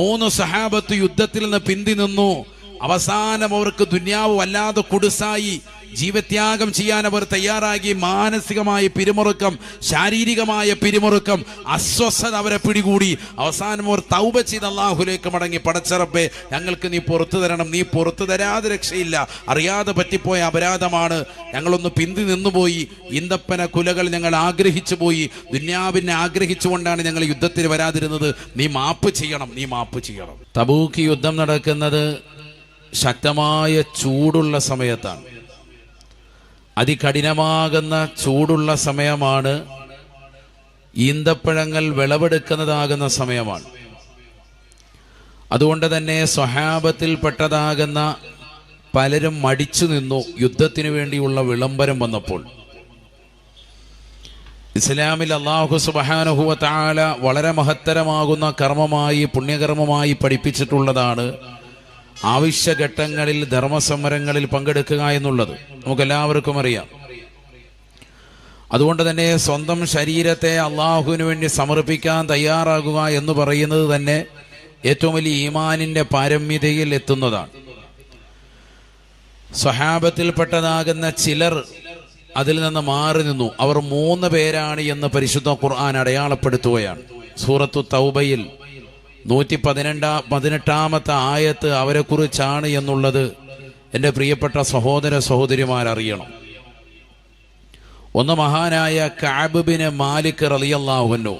മൂന്ന് സഹാബത്ത് യുദ്ധത്തിൽ നിന്ന് പിന്തിനിന്നു. അവസാനം അവർക്ക് ദുന്യാവ് വല്ലാതെ കുടുസായി. ജീവത്യാഗം ചെയ്യാൻ അവർ തയ്യാറാകി മാനസികമായ പിരിമുറുക്കം ശാരീരികമായ പിരിമുറുക്കം അസ്വസ്ഥത അവരെ പിടികൂടി. അവസാനം അവർ തൗബ ചെയ്ത് അള്ളാഹുലേക്ക് മടങ്ങി. പടച്ചറപ്പേ ഞങ്ങൾക്ക് നീ പുറത്തു തരണം. നീ പുറത്തു തരാതെ രക്ഷയില്ല. അറിയാതെ പറ്റിപ്പോയ അപരാധമാണ്. ഞങ്ങളൊന്ന് പിന്തി നിന്നുപോയി. ഇന്തപ്പന കുലകൾ ഞങ്ങൾ ആഗ്രഹിച്ചു പോയി. ദുന്യാവിനെ ആഗ്രഹിച്ചുകൊണ്ടാണ് ഞങ്ങൾ യുദ്ധത്തിന് വരാതിരുന്നത്. നീ മാപ്പ് ചെയ്യണം. നീ മാപ്പ് ചെയ്യണം. തബൂക്ക് യുദ്ധം നടക്കുന്നത് ശക്തമായ ചൂടുള്ള സമയത്താണ്. അതികഠിനമാകുന്ന ചൂടുള്ള സമയമാണ്. ഈന്തപ്പഴങ്ങൾ വിളവെടുക്കുന്നതാകുന്ന സമയമാണ്. അതുകൊണ്ട് തന്നെ സ്വഹാബത്തിൽപ്പെട്ടതാകുന്ന പലരും മടിച്ചു നിന്നു യുദ്ധത്തിന് വേണ്ടിയുള്ള വിളംബരം വന്നപ്പോൾ. ഇസ്ലാമിൽ അള്ളാഹു സുബാനഹുവ താല വളരെ മഹത്തരമാകുന്ന കർമ്മമായി പുണ്യകർമ്മമായി പഠിപ്പിച്ചിട്ടുള്ളതാണ്. ആവശ്യഘട്ടങ്ങളിൽ ധർമ്മസമരങ്ങളിൽ പങ്കെടുക്കുക എന്നുള്ളത് നമുക്കെല്ലാവർക്കും അറിയാം. അതുകൊണ്ട് തന്നെ സ്വന്തം ശരീരത്തെ അള്ളാഹുവിന് വേണ്ടി സമർപ്പിക്കാൻ തയ്യാറാകുക എന്ന് പറയുന്നത് തന്നെ ഏറ്റവും വലിയ ഈമാനിന്റെ പാരമ്യതയിൽ എത്തുന്നതാണ്. സ്വഹാബത്തിൽപ്പെട്ടതാകുന്ന ചിലർ അതിൽ നിന്ന് മാറി നിന്നു. അവർ മൂന്ന് പേരാണ് എന്ന് പരിശുദ്ധ ഖുർആൻ അടയാളപ്പെടുത്തുകയാണ്. സൂറത്തു തൗബയിൽ നൂറ്റി പതിനെണ്ടാം പതിനെട്ടാമത്തെ ആയത്ത് അവരെക്കുറിച്ചാണ് എന്നുള്ളത് എന്റെ പ്രിയപ്പെട്ട സഹോദര സഹോദരിമാരറിയണം. ഒന്ന് മഹാനായ കാബിബിന് മാലിക് റലിയല്ലാഹുനു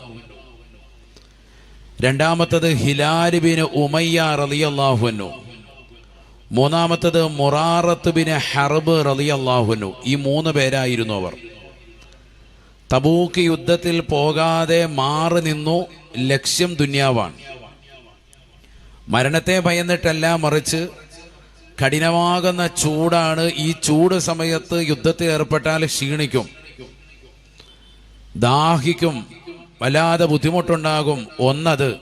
രണ്ടാമത്തത് ഹിലാലിബിന് ഉമയ്യ റലിയല്ലാഹുനു മൂന്നാമത്തത് മുറാറത്ത് ബിന് ഹർബ് റലിയല്ലാഹുനു ഈ മൂന്ന് പേരായിരുന്നു അവർ. തബൂക്ക് യുദ്ധത്തിൽ പോകാതെ മാറി നിന്നു ലക്ഷ്യം ദുന്യാവാണ്. മരണത്തെ ഭയന്നിട്ടല്ല മറിച്ച് കഠിനമാകുന്ന ചൂടാണ് ഈ ചൂട് സമയത്ത് യുദ്ധത്തിൽ ഏർപ്പെട്ടാൽ ക്ഷീണിക്കും ദാഹിക്കും വല്ലാതെ ബുദ്ധിമുട്ടുണ്ടാകും. ഒന്നത്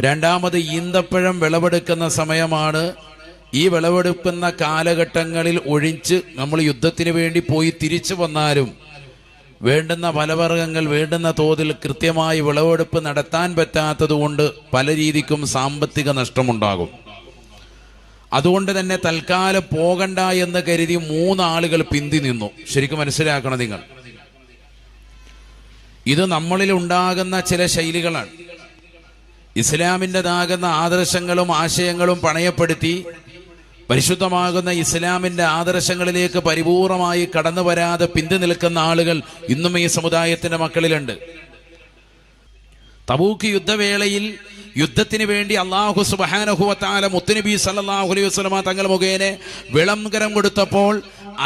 രണ്ടാമത് ഈന്തപ്പഴം വിളവെടുക്കുന്ന സമയമാണ്. ഈ വിളവെടുക്കുന്ന കാലഘട്ടങ്ങളിൽ ഒഴിച്ച് നമ്മൾ യുദ്ധത്തിന് വേണ്ടി പോയി തിരിച്ചു വന്നാലും വേണ്ടുന്ന ഫലവർഗങ്ങൾ വേണ്ടുന്ന തോതിൽ കൃത്യമായി വിളവെടുപ്പ് നടത്താൻ പറ്റാത്തതുകൊണ്ട് പല രീതിക്കും സാമ്പത്തിക നഷ്ടമുണ്ടാകും. അതുകൊണ്ട് തന്നെ തൽക്കാലം പോകണ്ട എന്ന് കരുതി മൂന്നാളുകൾ പിന്തി നിന്നു. ശരിക്കും മനസ്സിലാക്കണം നിങ്ങൾ. ഇത് നമ്മളിൽ ഉണ്ടാകുന്ന ചില ശൈലികളാണ്. ഇസ്ലാമിന്റെതാകുന്ന ആദർശങ്ങളും ആശയങ്ങളും പണയപ്പെടുത്തി പരിശുദ്ധമാകുന്ന ഇസ്ലാമിന്റെ ആദർശങ്ങളിലേക്ക് പരിപൂർണമായി കടന്നു വരാതെ പിന്തു നിൽക്കുന്ന ആളുകൾ ഇന്നും ഈ സമുദായത്തിന്റെ മക്കളിലുണ്ട്. തബൂക്ക് യുദ്ധവേളയിൽ യുദ്ധത്തിന് വേണ്ടി അള്ളാഹു സുബാനഹുവത്താല മുത്തുനബി സല്ലാഹു അലൈഹി വസ്ലമ തങ്ങൾ മുഖേന വിളംകരം കൊടുത്തപ്പോൾ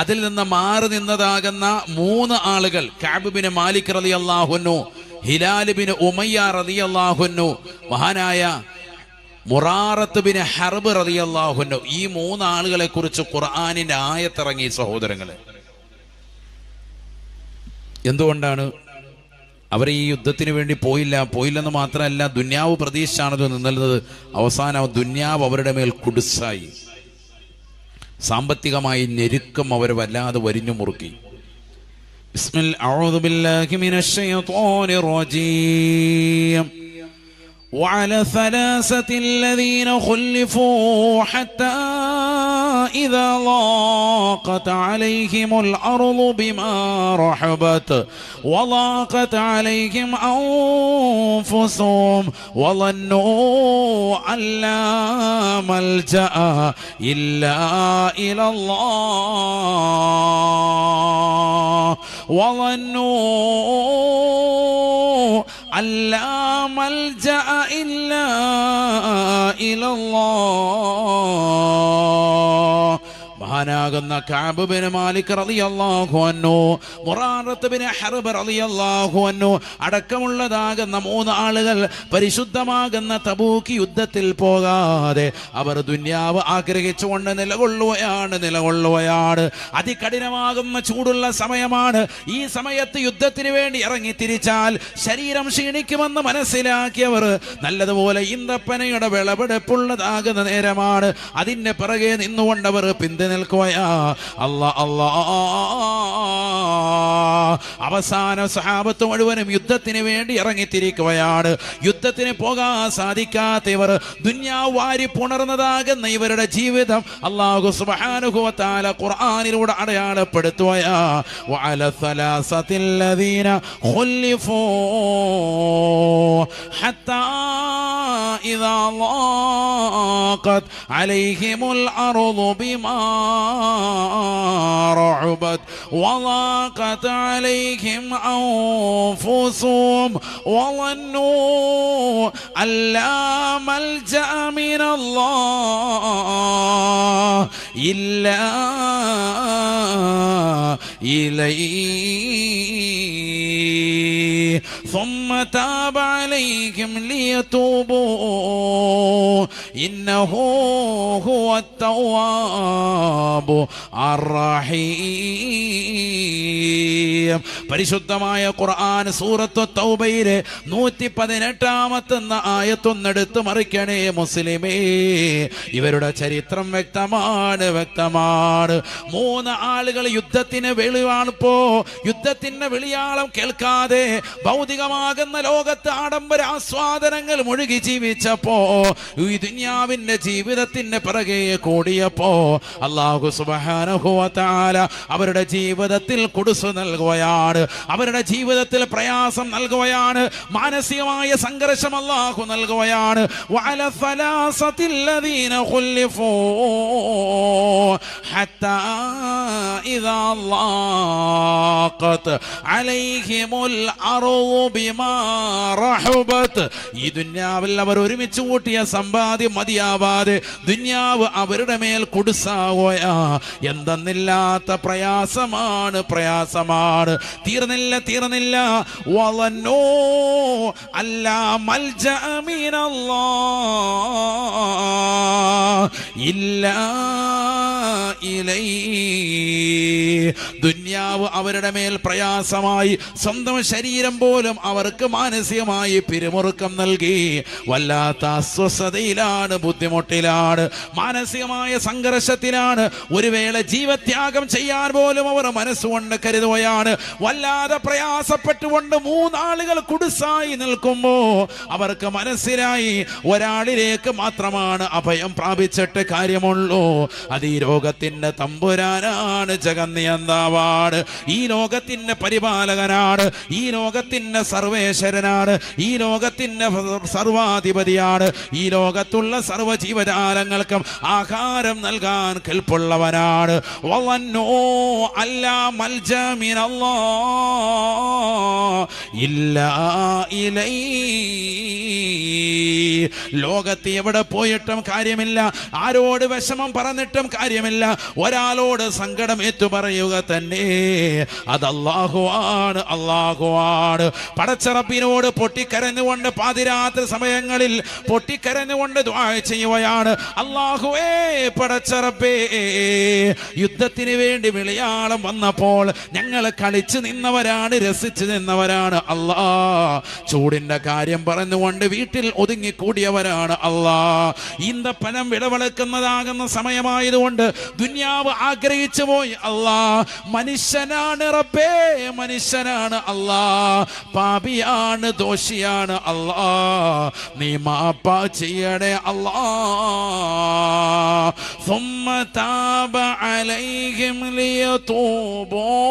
അതിൽ നിന്ന് മാറി നിന്നതാകുന്ന മൂന്ന് ആളുകൾ കാബിബിന് മാലിക് റലി അള്ളാഹുന്നു ഹിലാലിബിന് ഉമയ്യ റലി അള്ളാഹുന്നു മഹാനായ മുറാറത്ത് ബിൻ ഹർബ് റളിയല്ലാഹുന്നു ഈ മൂന്നാളുകളെ കുറിച്ച് ഖുർആാനിന്റെ ആയത്തിറങ്ങി സഹോദരങ്ങളെ. എന്തുകൊണ്ടാണ്? അവർ ഈ യുദ്ധത്തിന് വേണ്ടി പോയില്ല. പോയില്ലെന്ന് മാത്രമല്ല ദുന്യാവ് പ്രതീക്ഷിച്ചാണത് നിന്നത് അവസാനം ദുന്യാവ് അവരുടെ മേൽ കുടുസായി സാമ്പത്തികമായി ഞെരുക്കം അവർ വല്ലാതെ വരിഞ്ഞു മുറുക്കി. ബിസ്മിൽ അഊദു ബില്ലാഹി റജീം. وعلى الثلاثة الذين خلفوا حتى إذا ضاقت عليهم الأرض بما رحبت وضاقت عليهم أنفسهم وظنوا أن لا ملجأ إلا إلى الله وظنوا أن لا الله മഹാനാകുന്ന കാബുബിന് മാലിക് റളിയല്ലാഹു അൻഹു മുറാറത്ത് ബിൻ ഹർബ് റളിയല്ലാഹു അൻഹു അടക്കമുള്ളതാകുന്ന മൂന്ന് ആളുകൾ പരിശുദ്ധമാകുന്ന തബൂക്ക് യുദ്ധത്തിൽ പോകാതെ അവർ ദുന്യാവ് ആഗ്രഹിച്ചുകൊണ്ട് നിലകൊള്ളുകയാണ് നിലകൊള്ളുകയാണ്. അതികഠിനമാകുന്ന ചൂടുള്ള സമയമാണ്. ഈ സമയത്ത് യുദ്ധത്തിന് വേണ്ടി ഇറങ്ങി തിരിച്ചാൽ ശരീരം ക്ഷീണിക്കുമെന്ന് മനസ്സിലാക്കിയവർ നല്ലതുപോലെ ഇന്തപ്പനയുടെ വിളവെടുപ്പുള്ളതാകുന്ന നേരമാണ്. അതിന്റെ പിറകെ നിന്നുകൊണ്ടവർ പിന്തു നിൽക്കുക കേൾക്കുകയാ അല്ലാ അല്ലാ അവസാന സഹാബത്ത് മുഴുവനും യുദ്ധത്തിന് വേണ്ടി ഇറങ്ങിത്തിരിക്കുകയാണ്. യുദ്ധത്തിന് പോകാൻ സാധിക്കാത്തവർ ദുന്യാവ് വാരി പുണർന്നതാകുന്ന ഇവരുടെ ജീവിതം അള്ളാഹു സുബാനുഭവത്താല ഖുർആാനിലൂടെ അടയാളപ്പെടുത്തുകയാ وعلى الثلاثة الذين خلفوا حتى إذا ضاقت عليهم الأرض بما رحبت وضاقت عليهم أنفسهم وظنوا أن لا ملجأ من الله إلا إليه. ثم تاب عليهم ليتوبوا إنه هو التواب الرحيم പരിശുദ്ധമായ ഖുർആൻ സൂറത്തു തൗബയിലെ നൂറ്റി പതിനെട്ടാമത്തെന്ന ആയത്തൊന്നെടുത്ത് മറിക്കണേ മുസ്ലിമേ ഇവരുടെ ചരിത്രം വ്യക്തമാണ് വ്യക്തമാണ് മൂന്ന് ആളുകൾ യുദ്ധത്തിന് വെളിവാണിപ്പോ യുദ്ധത്തിന്റെ വെളിയാളം കേൾക്കാതെ ഭൗതികമാകുന്ന ലോകത്ത് ആഡംബര ആസ്വാദനങ്ങൾ മുഴുകി ജീവിച്ചപ്പോ ഈ ദുന്യാവിന്റെ ജീവിതത്തിന്റെ പിറകെ കൂടിയപ്പോ അള്ളാഹു സുബാനുഭവത്താല അവരുടെ ജീവിതത്തിൽ കുടുസു നൽകുകയാണ് അവരുടെ ജീവിതത്തിൽ പ്രയാസം നൽകുകയാണ് മാനസികമായ സംഘർഷം അള്ളാഹു നൽകുകയാണ് وعلى الثلاثة الذين خلفوا حتى إذا ضاقت عليهم الأرض بما റഹബത്ത്. ഈ ദുന്യാവിൽ അവർ ഒരുമിച്ച് കൂട്ടിയ സമ്പാദ്യം മതിയാവാതെ ദുന്യാവ് അവരുടെ മേൽ കൊടുസാവോയ എന്തെന്നില്ലാത്ത പ്രയാസമാണ് പ്രയാസമാണ്. തീർന്നില്ല തീർന്നില്ല. വളനോ അല്ല മൽജമീനല്ലാ ഇല്ല ഇലൈ. ദുന്യാവ് അവരുടെ മേൽ പ്രയാസമായി സ്വന്തം ശരീരം പോലും അവർക്ക് മാനസികമായി പിരിമുറുക്കം നൽകി. വല്ലാത്ത അസ്വസ്ഥതയിലാണ് ബുദ്ധിമുട്ടിലാണ് മാനസികമായ സംഘർഷത്തിലാണ്. ഒരു വേള ജീവത്യാഗം ചെയ്യാൻ പോലും അവർ മനസ്സുകൊണ്ട് കരുതുകയാണ്. വല്ലാതെ പ്രയാസപ്പെട്ടുകൊണ്ട് മൂന്നാളുകൾ കുടുസായി നിൽക്കുമ്പോ അവർക്ക് മനസ്സിലായി ഒരാളിലേക്ക് മാത്രമാണ് അഭയം പ്രാപിച്ചിട്ട് കാര്യമുള്ളൂ. അത് ഈ ലോകത്തിന്റെ തമ്പുരാനാണ് ജഗന്നിയന്താവാണ്. ഈ ലോകത്തിന്റെ പരിപാലകനാണ്. ഈ ലോകത്തിന്റെ സർവേശ്വരനാണ് ഈ ലോകത്തിന്റെ സർവാധിപതിയാണ്. ഈ ലോകത്തുള്ള സർവ ജീവജാലങ്ങൾക്കും ആഹാരം നൽകാൻ കെൽപ്പുള്ളവനാണ്. ലോകത്ത് എവിടെ പോയിട്ടും കാര്യമില്ല. ആരോട് വിഷമം പറഞ്ഞിട്ടും കാര്യമില്ല. ഒരാളോട് സങ്കടം ഏറ്റു പറയുക തന്നെ. അത് അള്ളാഹുവാണ് അള്ളാഹുവാണ് പടച്ചറപ്പിനോട് പൊട്ടിക്കരഞ്ഞുകൊണ്ട് പാതിരാത്രി സമയങ്ങളിൽ പൊട്ടിക്കരഞ്ഞുകൊണ്ട് ചെയ്യുകയാണ്. അള്ളാഹുവേ പടച്ചറപ്പേ യുദ്ധത്തിന് വേണ്ടി വിളിയാളം വന്നപ്പോൾ ഞങ്ങൾ കളിച്ചു നിന്നവരാണ് രസിച്ചു നിന്നവരാണ്. അല്ലാ ചൂടിന്റെ കാര്യം പറഞ്ഞുകൊണ്ട് വീട്ടിൽ ഒതുങ്ങിക്കൂടിയവരാണ്. അല്ലാ ഈന്തപ്പനം വിളവെളുക്കുന്നതാകുന്ന സമയമായതുകൊണ്ട് ദുന്യാവ് ആഗ്രഹിച്ചു പോയി. അല്ലാ മനുഷ്യനാണ് റബ്ബേ മനുഷ്യനാണ് അല്ലാ. പാപിയാണ് ദോഷിയാണ് അല്ലാ നീ മാപ്പ ചെയ്യണേ അല്ലാ ثم تاب عليهم ليتوبوا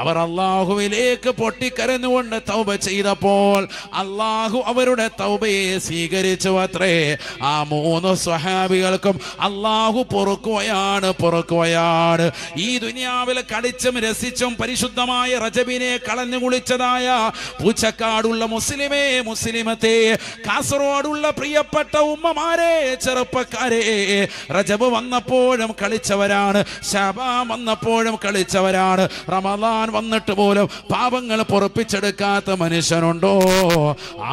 അവർ അള്ളാഹുവിലേക്ക് പൊട്ടിക്കരഞ്ഞുകൊണ്ട് തൗബ ചെയ്തപ്പോൾ അള്ളാഹു അവരുടെ തൗബയെ സ്വീകരിച്ചു അത്രേ ആ മൂന്ന് സ്വഹാബികൾക്കും അള്ളാഹു പൊറുക്കുകയാണ് പൊറുക്കുകയാണ് ഈ ദുനിയാവിൽ കളിച്ചും രസിച്ചും പരിശുദ്ധമായ റജബിനെ കളഞ്ഞു കുളിച്ചതായ പൂച്ചക്കാടുള്ള മുസ്ലിമേ മുസ്ലിമത്തെ കാസർഗോഡുള്ള പ്രിയപ്പെട്ട ഉമ്മമാരെ ചെറുപ്പക്കാരെ റജബ് വന്നപ്പോഴും കളിച്ചവരാണ് ശബാം വന്നപ്പോഴും കളിച്ചവരാണ് റമദാൻ വന്നിട്ട് പോലും പാപങ്ങൾ പൊറപ്പിച്ചെടുക്കാത്ത മനുഷ്യനുണ്ടോ?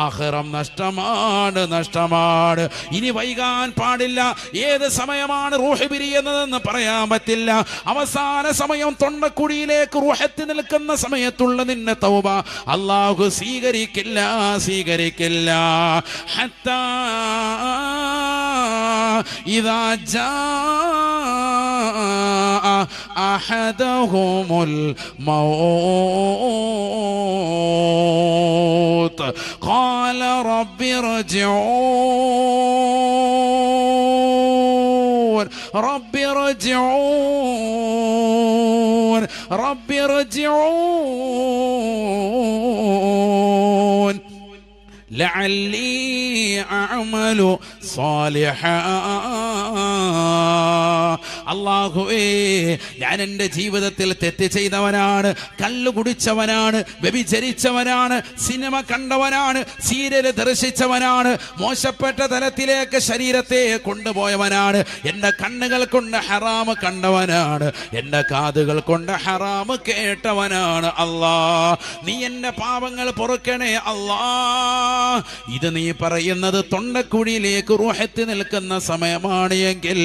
ആഹ്റം നഷ്ടമാണ് നഷ്ടമാണ്. ഇനി വൈകാൻ പാടില്ല. ഏത് സമയമാണ് റൂഹ് പിരിയുന്നതെന്ന് പറയാൻ പറ്റില്ല. അവസാന സമയം തൊണ്ടക്കുടിയിലേക്ക് റൂഹത്തി നിൽക്കുന്ന സമയത്തുള്ള നിന്നെ തൗബ അള്ളാഹു സ്വീകരിക്കില്ല സ്വീകരിക്കില്ല ഹത്താ إذا جاء أحدهم الموت قال رب ارجعون رب ارجعون رب ارجعون. لعلي أعمل صالحا. അള്ളാഹുവേ ഞാൻ എന്റെ ജീവിതത്തിൽ തെറ്റ് ചെയ്തവനാണ് കല്ല് കുടിച്ചവനാണ് വ്യഭിചരിച്ചവനാണ് സിനിമ കണ്ടവനാണ് സീരിയൽ ദർശിച്ചവനാണ് മോശപ്പെട്ട തലത്തിലേക്ക് ശരീരത്തെ കൊണ്ടുപോയവനാണ് എന്റെ കണ്ണുകൾ കൊണ്ട് ഹറാമ് കണ്ടവനാണ് എന്റെ കാതുകൾ കൊണ്ട് ഹറാമ് കേട്ടവനാണ് അല്ലാ നീ എന്റെ പാപങ്ങൾ പൊറുക്കണേ അല്ലാ ഇത് നീ പറയുന്നത് തൊണ്ടക്കുഴിയിലേക്ക് റൂഹത്ത് നിൽക്കുന്ന സമയമാണ് എങ്കിൽ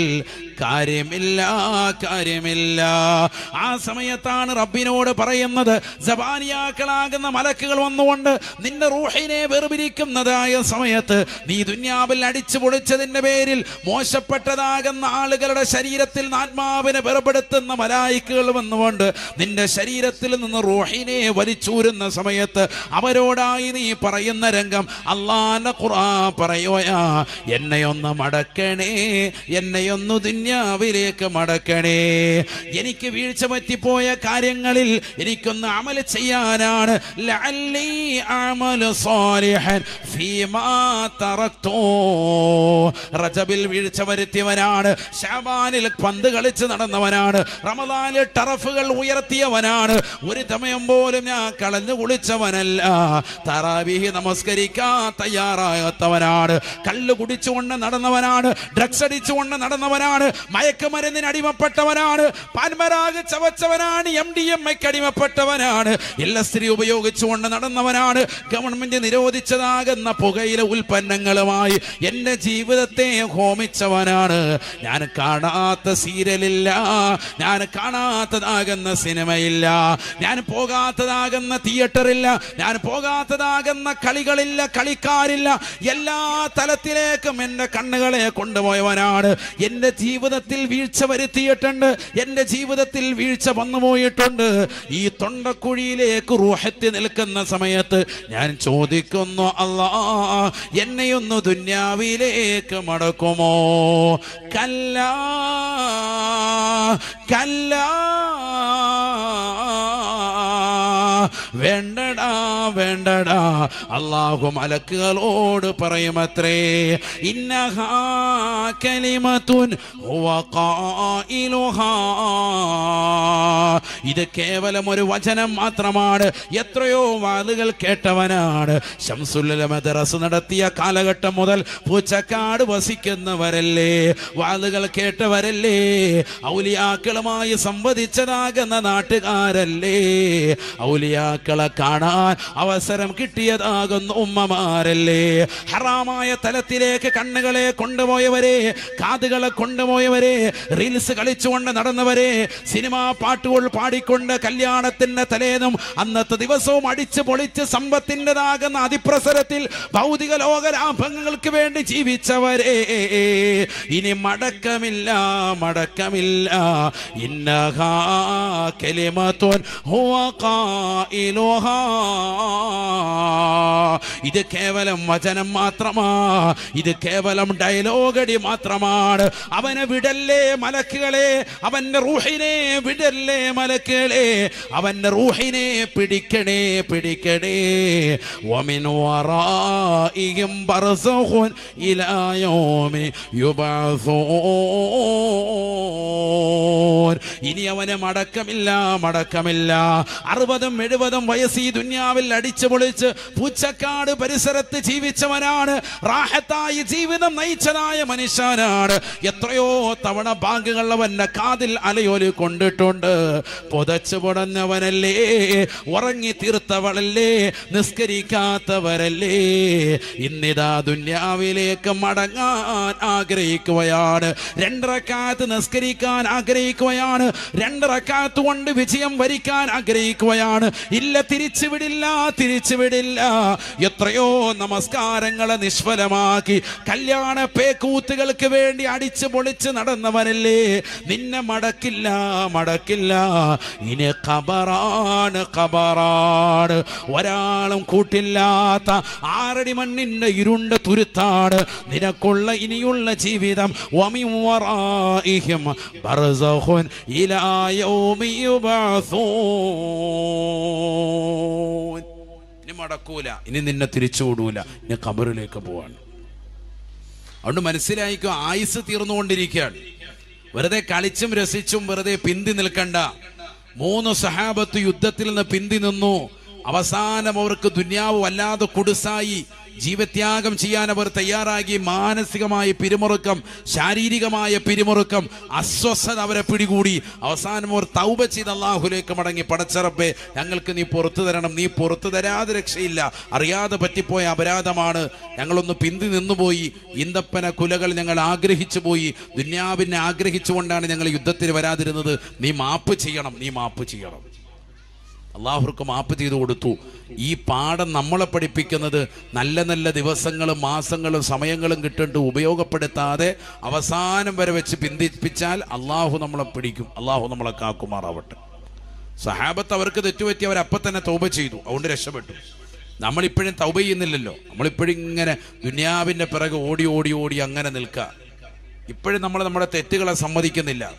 കാര്യമില്ല കാര്യമില്ല. ആ സമയത്താണ് റബ്ബിനോട് പറയുന്നത് ജബാനിയാക്കളാകുന്ന മലക്കുകൾ വന്നുകൊണ്ട് നിന്റെ റൂഹിനെ വെറുപിരിക്കുന്നതായ സമയത്ത് നീ ദുന്യാവിൽ അടിച്ചു പൊളിച്ചതിന്റെ പേരിൽ മോശപ്പെട്ടതാകുന്ന ആളുകളുടെ ശരീരത്തിൽ ആത്മാവിനെ വെറുപെടുത്തുന്ന മലായിക്കുകൾ വന്നുകൊണ്ട് നിന്റെ ശരീരത്തിൽ നിന്ന് റൂഹിനെ വലിച്ചൂരുന്ന സമയത്ത് അവരോടായി നീ പറയുന്ന രംഗം അള്ളാന്റെ ഖുറാ പറയോയാ എന്നെയൊന്ന് മടക്കണേ എന്നെയൊന്ന് ദുന്യാവിലേക്ക് മടക്കണേ. എനിക്ക് വീഴ്ച പറ്റിപ്പോയ കാര്യങ്ങളിൽ എനിക്കൊന്ന് അമൽ ചെയ്യാനാണ്. റജബിൽ വീഴ്ച വരുത്തിയവനാണ്. ഷാബാനിൽ പന്ത് കളിച്ച് നടന്നവനാണ്. റമദാനിൽ ടറഫുകൾ ഉയർത്തിയവനാണ്. ഒരു സമയം പോലും ഞാൻ കളഞ്ഞു കുളിച്ചവനല്ല. തറാവിഹി നമസ്കരിക്കാൻ തയ്യാറാകാത്തവനാണ്. കല്ല് കുടിച്ചുകൊണ്ട് നടന്നവനാണ്. ഡ്രഗ്സ് അടിച്ചുകൊണ്ട് നടന്നവനാണ്. മയക്കുമരുന്നിന് അടിമപ്പെട്ടവനാണ് പാൻമരാഗ് ചവച്ചവനാണ്. എം ഡി എം ഐക്ക് അടിമപ്പെട്ടവനാണ്. എൽ സ്ത്രീ ഉപയോഗിച്ചുകൊണ്ട് നടന്നവനാണ്. ഗവൺമെന്റ് നിരോധിച്ചതാകുന്ന പുകയിലെ ഉൽപ്പന്നങ്ങളുമായി എന്റെ ജീവിതത്തെ ഹോമിച്ചവനാണ്. ഞാൻ കാണാത്ത സീരിയലില്ല. ഞാൻ കാണാത്തതാകുന്ന സിനിമയില്ല. ഞാൻ പോകാത്തതാകുന്ന തിയേറ്ററില്ല. ഞാൻ പോകാത്തതാകുന്ന കളികളില്ല കളിക്കാരില്ല. എല്ലാ തലത്തിലേക്കും എന്റെ കണ്ണുകളെ കൊണ്ടുപോയവനാണ്. എന്റെ ജീവിതത്തിൽ വീഴ്ച വരുത്തിയിട്ടുണ്ട്. എന്റെ ജീവിതത്തിൽ വീഴ്ച വന്നുപോയിട്ടുണ്ട് ഈ തൊണ്ടക്കുഴിയിലേക്ക് റൂഹത്തി നിൽക്കുന്ന സമയത്ത് ഞാൻ ചോദിക്കുന്നു അല്ലാ എന്നെയൊന്ന് ദുന്യാവിലേക്ക് മടക്കുമോ? കല്ല കല്ല. വേണ്ടടാ വേണ്ടടാ. അള്ളാഹു മലക്കുകളോട് പറയുമത്രേ ഇന്നഹാ കലിമത്തുൻ ഹുവ ഇത് കേവലം ഒരു വചനം മാത്രമാണ്. എത്രയോ വാതുകൾ കേട്ടവനാണ്. ശംസുല്ല നടത്തിയ കാലഘട്ടം മുതൽ പൂച്ചക്കാട് വസിക്കുന്നവരല്ലേ? വാതുകൾ കേട്ടവരല്ലേ? ഔലിയാക്കളുമായി സംവദിച്ചതാകുന്ന നാട്ടുകാരല്ലേ? ഔലിയാക്കളെ കാണാൻ അവസരം കിട്ടിയതാകുന്നു ഉമ്മമാരല്ലേ. ഹറാമായ തലത്തിലേക്ക് കണ്ണുകളെ കൊണ്ടുപോയവരെ കാതുകളെ കൊണ്ടുപോയവരെ റീൽസ് കളിച്ചുകൊണ്ട് നടന്നവരെ സിനിമാ പാട്ടുകൾ പാടിക്കൊണ്ട് കല്യാണത്തിന്റെ തലേന്നും അന്നത്തെ ദിവസവും അടിച്ച് പൊളിച്ച് സമ്പത്തിന്റെതാകുന്ന അതിപ്രസരത്തിൽ ഭൗതിക ലോക ലാഭങ്ങൾക്ക് വേണ്ടി ജീവിച്ചവരെ. ഇനി മടക്കമില്ല മടക്കമില്ല. ഇന്നഹാ കലിമത്തുൻ ഹുവ ഖായിലുഹാ. ഇത് കേവലം വചനം മാത്രമാ. ഇത് കേവലം ഡയലോഗടി മാത്രമാണ്. അവനെ വിടല്ലേ മലക്കുകളെ? അവന്റെ റൂഹിനെ വിടല്ലേ മലക്കുകളെ? അവന്റെ റൂഹിനെ പിടിക്കണേ പിടിക്കണേ. വറാഇഹിം ബർസഖുൻ ഇലാ യൗമി യുബഅസൂൻ ഇനി അവന് മടക്കമില്ല മടക്കമില്ല. അറുപതും എഴുപതും വയസ്സ് ഈ ദുന്യാവിൽ അടിച്ചു പൊളിച്ച് പൂച്ചക്കാട് പരിസരത്ത് ജീവിച്ചവനാണ്. റാഹത്തായി ജീവിതം നയിച്ചതായ മനുഷ്യനാണ്. എത്രയോ തവണ ബാങ്കുകൾ അവന്റെ കാതിൽ അലയോലി കൊണ്ടിട്ടുണ്ട്. പുതച്ചു പുടഞ്ഞവനല്ലേ ഉറങ്ങി തീർത്തവളല്ലേ നിസ്കരിക്കാത്തവരല്ലേ. ഇന്നിതാ ദുന്യാവിലേക്ക് മടങ്ങാൻ ആഗ്രഹിക്കുകയാണ്. രണ്ടറക്കാത്ത് നിസ്കരിക്കാൻ ആഗ്രഹിക്കുകയാണ്. രണ്ടറക്കാത്ത് കൊണ്ട് വിജയം വരിക്കാൻ ആഗ്രഹിക്കുകയാണ്. ഇല്ല തിരിച്ചുവിടില്ല തിരിച്ചുവിടില്ല. തിരിച്ചു വിടില്ല എത്രയോ നമസ്കാരങ്ങളെ നിഷ്ഫലമാക്കി കല്യാണ പേക്കൂത്തുകൾക്ക് വേണ്ടി അടിച്ചു പൊളിച്ച് നടന്നവനല്ലേ നിന്നെ മടക്കില്ല മടക്കില്ല. ഇനി കബറാണ് കബറാണ് ഒരാളും കൂട്ടില്ലാത്ത ആറടി മണ്ണിന്റെ ഇരുണ്ട തുരുത്താണ്. നിനക്കുള്ള ഇനിയുള്ള ജീവിതം. ഇലാ യൗമി മടക്കൂല. ഇനി നിന്നെ തിരിച്ചുവിടൂല. ഇനി കബറിലേക്ക് പോവാണ്. അതുകൊണ്ട് മനസ്സിലായിക്കോ ആയുസ് തീർന്നുകൊണ്ടിരിക്കുകയാണ്. വെറുതെ കളിച്ചും രസിച്ചും വെറുതെ പിന്തി നിൽക്കണ്ട. മൂന്ന് സഹാബത്ത് യുദ്ധത്തിൽ നിന്ന് പിന്തി നിന്നു. അവസാനം അവർക്ക് ദുന്യാവ് വല്ലാതെ കുടുസായി. ജീവത്യാഗം ചെയ്യാൻ അവർ തയ്യാറാക്കി മാനസികമായ പിരിമുറുക്കം ശാരീരികമായ പിരിമുറുക്കം അസ്വസ്ഥത അവരെ പിടികൂടി. അവസാനം അവർ തൗബ ചെയ്ത് അള്ളാഹുലേക്ക് മടങ്ങി. പടച്ചറപ്പെ ഞങ്ങൾക്ക് നീ പുറത്തു തരണം. നീ പുറത്തു തരാതെ രക്ഷയില്ല. അറിയാതെ പറ്റിപ്പോയ അപരാധമാണ്. ഞങ്ങളൊന്ന് പിന്തി നിന്നുപോയി. ഇന്തപ്പന കുലകൾ ഞങ്ങൾ ആഗ്രഹിച്ചു പോയി. ദുന്യാവിനെ ആഗ്രഹിച്ചുകൊണ്ടാണ് ഞങ്ങൾ യുദ്ധത്തിന് വരാതിരുന്നത്. നീ മാപ്പ് ചെയ്യണം. നീ മാപ്പ് ചെയ്യണം. അള്ളാഹുർക്ക് മാപ്പ് ചെയ്തു കൊടുത്തു. ഈ പാഠം നമ്മളെ പഠിപ്പിക്കുന്നത് നല്ല നല്ല ദിവസങ്ങളും മാസങ്ങളും സമയങ്ങളും കിട്ടിട്ട് ഉപയോഗപ്പെടുത്താതെ അവസാനം വരെ വെച്ച് പിന്തിപ്പിച്ചാൽ അള്ളാഹു നമ്മളെ പിടിക്കും. അള്ളാഹു നമ്മളെ കാക്കുമാറാവട്ടെ. സഹാബത്ത് അവർക്ക് തെറ്റുപറ്റി അവർ അപ്പം തന്നെ തൗബ ചെയ്തു. അതുകൊണ്ട് രക്ഷപ്പെട്ടു. നമ്മളിപ്പോഴും തൗബ ചെയ്യുന്നില്ലല്ലോ. നമ്മളിപ്പോഴും ഇങ്ങനെ ദുനിയാവിന്റെ പിറകെ ഓടി ഓടി ഓടി അങ്ങനെ നിൽക്കുക. ഇപ്പോഴും നമ്മൾ നമ്മുടെ തെറ്റുകളെ സമ്മതിക്കുന്നില്ല.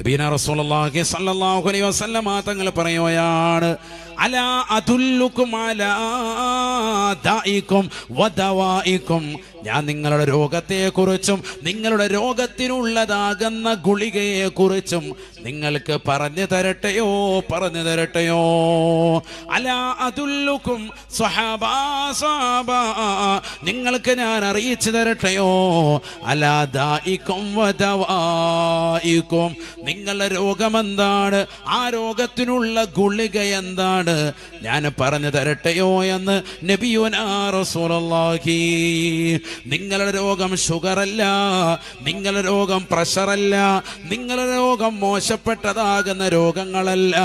നബീന വസല്ലമ തങ്ങൾ പറയുകയാണ് അലാ അതുല്ലുക്കും അലാ ദായിക്കും വദവായിക്കും ഞാൻ നിങ്ങളുടെ രോഗത്തെക്കുറിച്ചും നിങ്ങളുടെ രോഗത്തിനുള്ളതാകുന്ന ഗുളികയെക്കുറിച്ചും നിങ്ങൾക്ക് പറഞ്ഞു തരട്ടെയോ? പറഞ്ഞു തരട്ടെയോ? അലാ അതുല്ലുക്കും നിങ്ങൾക്ക് ഞാൻ അറിയിച്ചു തരട്ടെയോ? അലാ ദായിക്കും നിങ്ങളുടെ രോഗമെന്താണ്? ആ രോഗത്തിനുള്ള ഗുളിക എന്താണ് ഞാൻ പറഞ്ഞു തരട്ടെയോ എന്ന് നബിയുനാ റസൂലുള്ളാഹി നിങ്ങളുടെ രോഗം ഷുഗറല്ല നിങ്ങളുടെ രോഗം പ്രഷറല്ല നിങ്ങളുടെ രോഗം മോശപ്പെട്ടതാകുന്ന രോഗങ്ങളല്ല.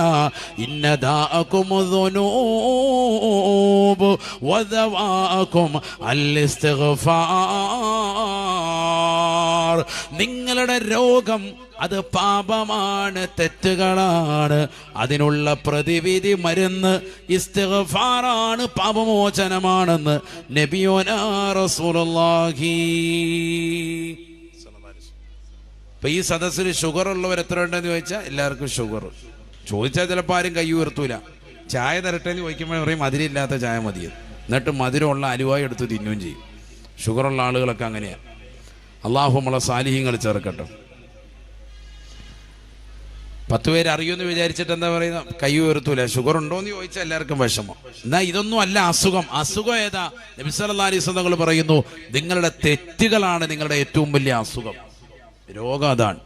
അല്ലിസ്തിഗ്ഫാർ നിങ്ങളുടെ രോഗം അത് പാപമാണ് തെറ്റുകളാണ്. അതിനുള്ള പ്രതിവിധി മരുന്ന് ഇസ്തിഗ്ഫാറാണ് പാപമോചനമാണെന്ന് നബിയോനാ റസൂലുള്ളാഹി. ഇപ്പൊ ഈ സദസ്സിൽ ഷുഗർ ഉള്ളവർ എത്ര ഉണ്ടെന്ന് ചോദിച്ചാൽ എല്ലാവർക്കും ഷുഗർ. ചോദിച്ചാൽ ചിലപ്പോൾ ആരും കൈ ഉയർത്തൂല. ചായ തരട്ടെ എന്ന് ചോദിക്കുമ്പോൾ പറയും മധുരമില്ലാത്ത ചായ മതിയത് എന്നിട്ട് മധുരമുള്ള അലുവായി എടുത്ത് തിന്നുകയും ചെയ്യും. ഷുഗറുള്ള ആളുകളൊക്കെ അങ്ങനെയാണ് അള്ളാഹു നമ്മളെ സാലിഹ്യങ്ങൾ ചേർക്കട്ടെ പത്ത് പേര് അറിയുമെന്ന് വിചാരിച്ചിട്ട് എന്താ പറയുന്ന? കൈ ഉയർത്തൂല. ഷുഗർ ഉണ്ടോ എന്ന് ചോദിച്ചാൽ എല്ലാവർക്കും വിഷമം. എന്നാ ഇതൊന്നും അല്ല അസുഖം. അസുഖം ഏതാ? നബിസല്ലാ അലൈസ് തങ്ങൾ പറയുന്നു നിങ്ങളുടെ തെറ്റുകളാണ് നിങ്ങളുടെ ഏറ്റവും വലിയ അസുഖം. രോഗം അതാണ്.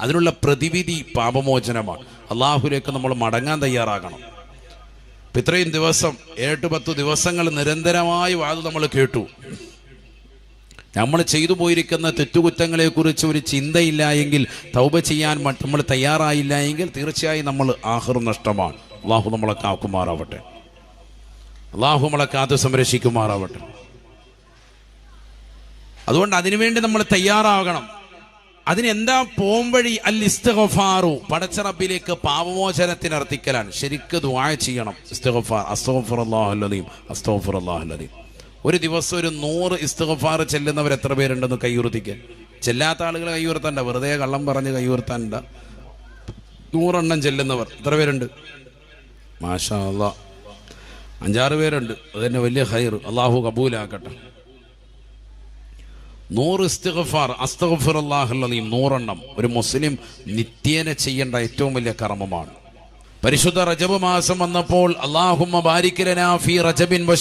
അതിനുള്ള പ്രതിവിധി പാപമോചനമാണ്. അള്ളാഹുലേക്ക് നമ്മൾ മടങ്ങാൻ തയ്യാറാകണം. ഇത്രയും ദിവസം ഏട്ട് പത്ത് ദിവസങ്ങൾ നിരന്തരമായി വാത് നമ്മൾ കേട്ടു. നമ്മൾ ചെയ്തു പോയിരിക്കുന്ന തെറ്റുകുറ്റങ്ങളെക്കുറിച്ച് ഒരു ചിന്തയില്ല എങ്കിൽ തൗബ ചെയ്യാൻ നമ്മൾ തയ്യാറായില്ല എങ്കിൽ തീർച്ചയായും നമ്മൾ ആഹ്റും നഷ്ടമാണ്. അള്ളാഹു നമ്മളെ കാക്കുമാറാവട്ടെ. അള്ളാഹു നമ്മളെ കാത്തു സംരക്ഷിക്കുമാറാവട്ടെ. അതുകൊണ്ട് അതിനുവേണ്ടി നമ്മൾ തയ്യാറാകണം. അതിനെന്താ പോംവഴി? അൽ ഇസ്തഗഫാറു പടച്ചറബിലേക്ക് പാപമോചനത്തിന് അർത്ഥിക്കലാണ് ശരിക്ക് ദുആ ചെയ്യണം. ഇസ്തഗഫാർ. അസ്തോഫർ അസ്തഗഫുറല്ലാഹുല്ലദീം ഒരു ദിവസം ഒരു നൂറ് ഇസ്തഫാർ ചെല്ലുന്നവർ എത്ര പേരുണ്ടെന്ന് കൈയുർത്തിക്ക് ചെല്ലാത്ത ആളുകൾ കൈയുർത്തണ്ട വെറുതെ കള്ളം പറഞ്ഞ് കൈയുർത്താണ്ട നൂറെണ്ണം ചെല്ലുന്നവർ എത്ര പേരുണ്ട്? മാഷാ അല്ലാ അഞ്ചാറ് പേരുണ്ട്. അത് തന്നെ വലിയ ഹൈർ അള്ളാഹു കബൂലാക്കട്ടെ. നൂറ് ഇസ്തിഗ്ഫാർ അസ്തഗ്ഫിർ നീ നൂറെണ്ണം ഒരു മുസ്ലിം നിത്യേന ചെയ്യേണ്ട ഏറ്റവും വലിയ കർമ്മമാണ്. പരിശുദ്ധ റജബ് മാസം വന്നപ്പോൾ അള്ളാഹുമ്മ ബാരിക്കലനാ ഫി റജബിൻ വ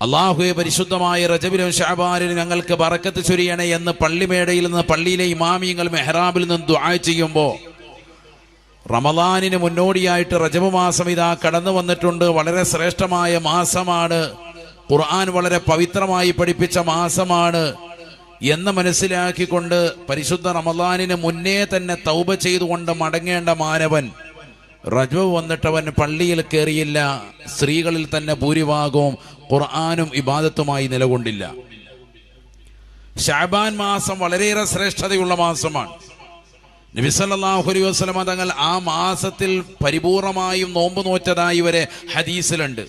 അള്ളാഹുയെ പരിശുദ്ധമായ റജബിലും ഷാബാനിലും ഞങ്ങൾക്ക് ബറക്കത്ത് ചൊരിയണേ എന്ന് പള്ളിമേടയിൽ നിന്ന് പള്ളിയിലെ ഇമാമിയങ്ങൾ മെഹ്റാബിൽ നിന്ന് ദുആ ചെയ്യുമ്പോൾ റമദാനിന് മുന്നോടിയായിട്ട് റജബ് മാസം ഇതാ കടന്നു വന്നിട്ടുണ്ട്. വളരെ ശ്രേഷ്ഠമായ മാസമാണ്. ഖുർആൻ വളരെ പവിത്രമായി പഠിപ്പിച്ച മാസമാണ് എന്ന് മനസ്സിലാക്കിക്കൊണ്ട് പരിശുദ്ധ റമദാനിന് മുന്നേ തന്നെ തൗബ ചെയ്തുകൊണ്ട് മടങ്ങേണ്ട മാനവൻ റജബ് വന്നിട്ടവൻ പള്ളിയിൽ കയറിയില്ല സ്ത്രീകളിൽ തന്നെ ഭൂരിഭാഗവും ഖുർആാനും ഇബാദത്തുമായി നിലകൊണ്ടില്ല. ഷാബാൻ മാസം വളരെയേറെ ശ്രേഷ്ഠതയുള്ള മാസമാണ്. നബിസല്ലാഹുലി വസ്ലമ തങ്ങൾ ആ മാസത്തിൽ പരിപൂർണമായും നോമ്പ് നോറ്റതായി വരെ ഹദീസിലുണ്ട്.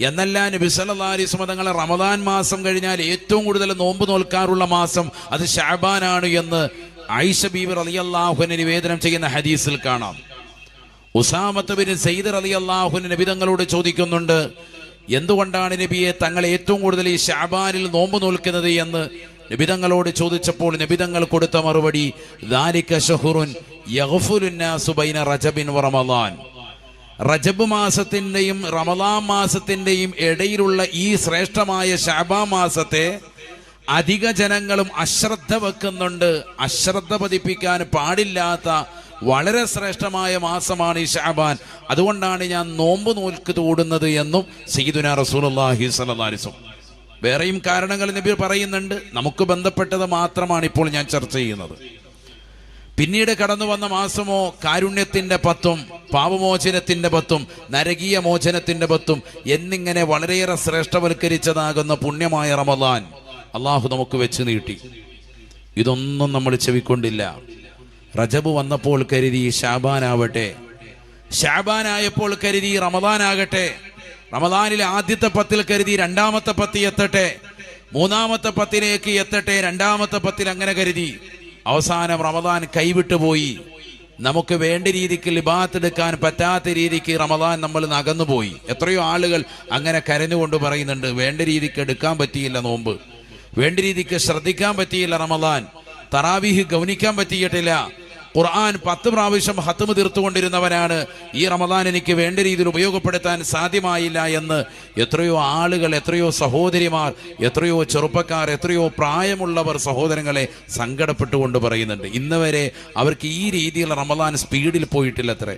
എന്നല്ല നബി സല്ലല്ലാഹു അലൈഹി വസല്ലമ തങ്ങൾ റമദാൻ മാസം കഴിഞ്ഞാൽ ഏറ്റവും കൂടുതൽ നോമ്പ് നോൽക്കാറുള്ള മാസം അത് ഷാബാനാണ് എന്ന് ആയിഷ അലി റളിയല്ലാഹുവിനെ നിവേദനം ചെയ്യുന്ന ഹദീസിൽ കാണാം. ഉസാമത്ത് ബിൻ സെയ്ദർ അലി നബി നബിതങ്ങളോട് ചോദിക്കുന്നുണ്ട് എന്തുകൊണ്ടാണ് നബിയെ തങ്ങൾ ഏറ്റവും കൂടുതൽ ഈ ഷാബാനിൽ നോമ്പ് നോൽക്കുന്നത് എന്ന് നബിതങ്ങളോട് ചോദിച്ചപ്പോൾ നബിതങ്ങൾ കൊടുത്ത മറുപടി റജബിൻ റജബ് മാസത്തിന്റെയും റമദാൻ മാസത്തിന്റെയും ഇടയിലുള്ള ഈ ശ്രേഷ്ഠമായ ഷാബാ മാസത്തെ അധിക ജനങ്ങളും അശ്രദ്ധ വെക്കുന്നുണ്ട്. അശ്രദ്ധ പതിപ്പിക്കാൻ പാടില്ലാത്ത വളരെ ശ്രേഷ്ഠമായ മാസമാണ് ഈ ഷാബാൻ. അതുകൊണ്ടാണ് ഞാൻ നോമ്പ് നോൽക്ക് തോടുന്നത് എന്നും സീദുന അലൈഹി വസല്ലം. വേറെയും കാരണങ്ങൾ നബി പറയുന്നുണ്ട്. നമുക്ക് ബന്ധപ്പെട്ടത് മാത്രമാണ് ഇപ്പോൾ ഞാൻ ചർച്ച ചെയ്യുന്നത്. പിന്നീട് കടന്നു വന്ന മാസമോ കാരുണ്യത്തിന്റെ പത്തും പാപമോചനത്തിന്റെ പത്തും നരകീയ മോചനത്തിന്റെ പത്തും എന്നിങ്ങനെ വളരെയേറെ ശ്രേഷ്ഠവൽക്കരിച്ചതാകുന്ന പുണ്യമായ റമദാൻ അള്ളാഹു നമുക്ക് വെച്ച് നീട്ടി. ഇതൊന്നും നമ്മൾ ചെവിക്കൊണ്ടില്ല. റജബ് വന്നപ്പോൾ കരുതി ഷാബാനാവട്ടെ ഷാബാനായപ്പോൾ കരുതി റമദാനാകട്ടെ. റമദാനിലെ ആദ്യത്തെ പത്തിൽ കരുതി രണ്ടാമത്തെ പത്തി എത്തട്ടെ. മൂന്നാമത്തെ പത്തിലേക്ക് എത്തട്ടെ. രണ്ടാമത്തെ പത്തിൽ അങ്ങനെ കരുതി. അവസാനം റമദാൻ കൈവിട്ടു പോയി. നമുക്ക് വേണ്ട രീതിക്ക് ലിബാത്ത് എടുക്കാൻ പറ്റാത്ത രീതിക്ക് റമദാൻ നമ്മൾ നകന്നുപോയി എത്രയോ ആളുകൾ അങ്ങനെ കരഞ്ഞുകൊണ്ട് പറയുന്നുണ്ട് വേണ്ട രീതിക്ക് എടുക്കാൻ പറ്റിയില്ല നോമ്പ്. വേണ്ട രീതിക്ക് ശ്രദ്ധിക്കാൻ പറ്റിയില്ല റമദാൻ. തറാവീഹ് ഗൗനിക്കാൻ പറ്റിയിട്ടില്ല. ഖുർആൻ പത്ത് പ്രാവശ്യം ഹത്തുമ തീർത്തുകൊണ്ടിരുന്നവനാണ്. ഈ റമദാൻ എനിക്ക് വേണ്ട രീതിയിൽ ഉപയോഗപ്പെടുത്താൻ സാധ്യമായില്ല എന്ന് എത്രയോ ആളുകൾ എത്രയോ സഹോദരിമാർ എത്രയോ ചെറുപ്പക്കാർ എത്രയോ പ്രായമുള്ളവർ സഹോദരങ്ങളെ സങ്കടപ്പെട്ടുകൊണ്ട് പറയുന്നുണ്ട്. ഇന്ന് വരെ അവർക്ക് ഈ രീതിയിൽ റമദാൻ സ്പീഡിൽ പോയിട്ടില്ല അത്രേ